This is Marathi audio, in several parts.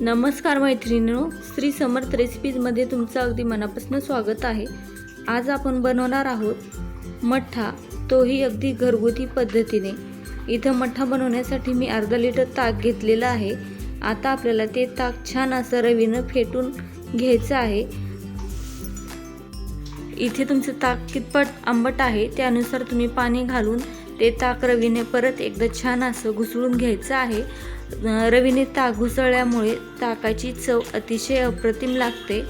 नमस्कार मैत्रिणीनो श्री समर्थ रेसिपीजमध्ये तुमचं अगदी मनापासून स्वागत आहे. आज आपण बनवणार आहोत मठ्ठा. तोही अगदी घरगुती पद्धतीने. इथं मठ्ठा बनवण्यासाठी मी अर्धा लिटर ताक घेतलेलं आहे. आता आपल्याला ते ताक छान असं रवीनं फेटून घ्यायचं आहे. इथे तुमचं ताक कितपत आंबट आहे त्यानुसार तुम्ही पाणी घालून ते ताक रवीने परत एकदा छान असं घुसळून घ्यायचं आहे. रवीने ताक घुसळल्यामुळे ताकाची चव अतिशय अप्रतिम लागते.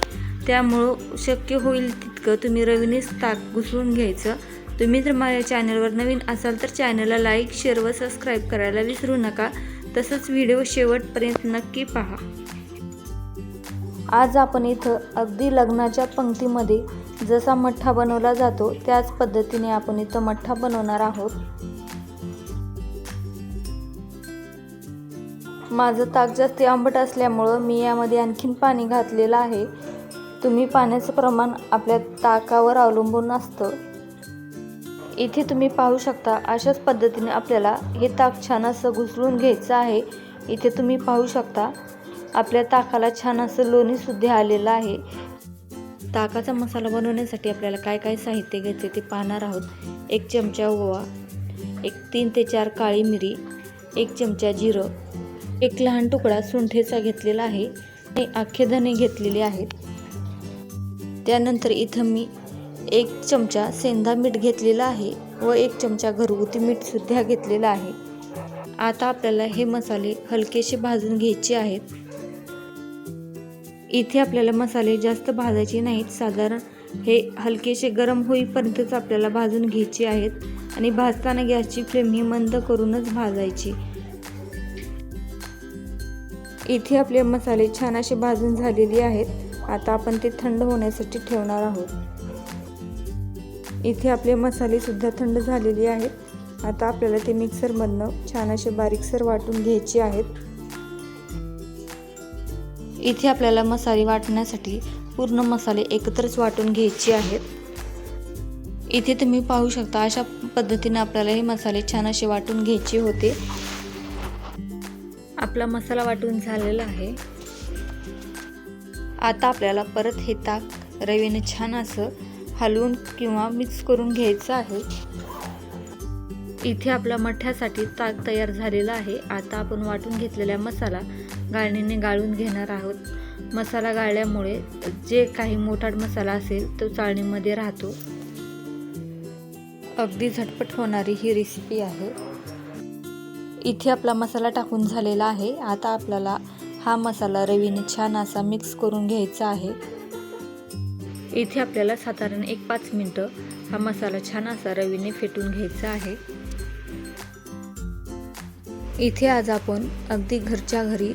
त्यामुळं शक्य होईल तितकं तुम्ही रवीनेच ताक घुसळून घ्यायचं. तुम्ही जर माझ्या चॅनलवर नवीन असाल तर चॅनलला लाईक शेअर व सबस्क्राईब करायला विसरू नका. तसंच व्हिडिओ शेवटपर्यंत नक्की पहा. आज आपण इथं अगदी लग्नाच्या पंक्तीमध्ये जसा मठ्ठा बनवला जातो त्याच पद्धतीने आपण इथं मठ्ठा बनवणार आहोत. माझं ताक जास्त आंबट असल्यामुळं मी यामध्ये आणखीन पाणी घातलेलं आहे. तुम्ही पाण्याचं प्रमाण आपल्या ताकावर अवलंबून असतं. इथे तुम्ही पाहू शकता अशाच पद्धतीने आपल्याला हे ताक छान असं घुसळून घ्यायचं आहे. इथे तुम्ही पाहू शकता आपल्या ताकाला छान असं लोणीसुद्धा आलेलं आहे. ताकाचा मसाला बनवण्यासाठी आपल्याला काय काय साहित्य घ्यायचे ते पाहणार आहोत. एक चमचा ओवा एक तीन ते चार काळी मिरी एक चमचा जिरं एक लहान तुकडा सुंठेचा घेतलेला आहे. आणि अख्खे धने घेतलेले आहेत. त्यानंतर इथं मी एक चमचा सेंधा मीठ घेतलेला आहे व एक चमचा घरगुती मीठसुद्धा घेतलेला आहे. आता आपल्याला हे मसाले हलकेसे भाजून घ्यायचे आहेत. इथे आपल्याला मसाले जास्त भाजायचे नाहीत. साधारण हे हलकेसे गरम होईपर्यंतच आपल्याला भाजून घ्यायचे आहेत आणि भाजताना गॅसची फ्लेम ही मंद करूनच भाजायची. इथे आपले मसाले छान असे भाजून झालेले आहेत. आता आपण ते थंड होण्यासाठी ठेवणार आहोत. इथे आपले मसाले सुद्धा थंड झालेले आहेत. आता आपल्याला ते मिक्सरमधनं छान असे बारीकसर वाटून घ्यायचे आहेत. इथे आपल्याला मसाले वाटण्यासाठी पूर्ण मसाले एकत्रच वाटून घ्यायचे आहेत. इथे तुम्ही पाहू शकता अशा पद्धतीने आपल्याला हे मसाले छान असे वाटून घ्यायचे होते. आपला मसाला वाटून झालेला आहे. आता आपल्याला परत हे ताक रवीने छान असं हलवून किंवा मिक्स करून घ्यायचं आहे. इथे आपल्या मठ्यासाठी ताक तयार झालेला आहे. आता आपण वाटून घेतलेला मसाला गाळणीने गाळून घेणार आहोत. मसाला गाळल्यामुळे जे काही मोठाड मसाला असेल तो चाळणीमध्ये राहतो. अगदी झटपट होणारी ही रेसिपी आहे. इथे आपला मसाला टाकून झालेला आहे. आता आपल्याला हा मसाला रवीने छान असा मिक्स करून घ्यायचा आहे. इथे आपल्याला साधारण एक पाच मिनटं हा मसाला छान असा रवीने फेटून घ्यायचा आहे. इथे आज आपण अगदी घरच्या घरी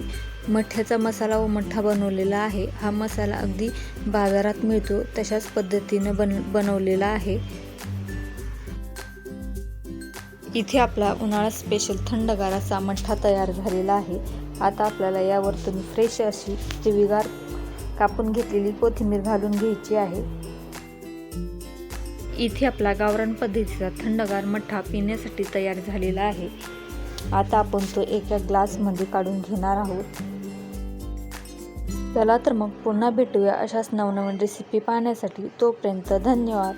मठ्ठ्याचा मसाला व मठ्ठा बनवलेला आहे. हा मसाला अगदी बाजारात मिळतो तशाच पद्धतीनं बन बनवलेला आहे. इथे आपला उन्हाळा स्पेशल थंडगार असा मठ्ठा तयार झालेला आहे. आता आपल्याला यावर तुम्ही फ्रेश अशी हिरवीगार कापून घेतलेली कोथिंबीर घालून घ्यायची आहे. इथे आपला गावरान पद्धतीचा थंडगार मठ्ठा पिण्यासाठी तयार झालेला आहे. आता आपण तो एका ग्लासमध्ये काढून घेणार आहोत. चला तर मग पुन्हा भेटूया अशाच नवनवीन रेसिपी पाहण्यासाठी. तोपर्यंत धन्यवाद.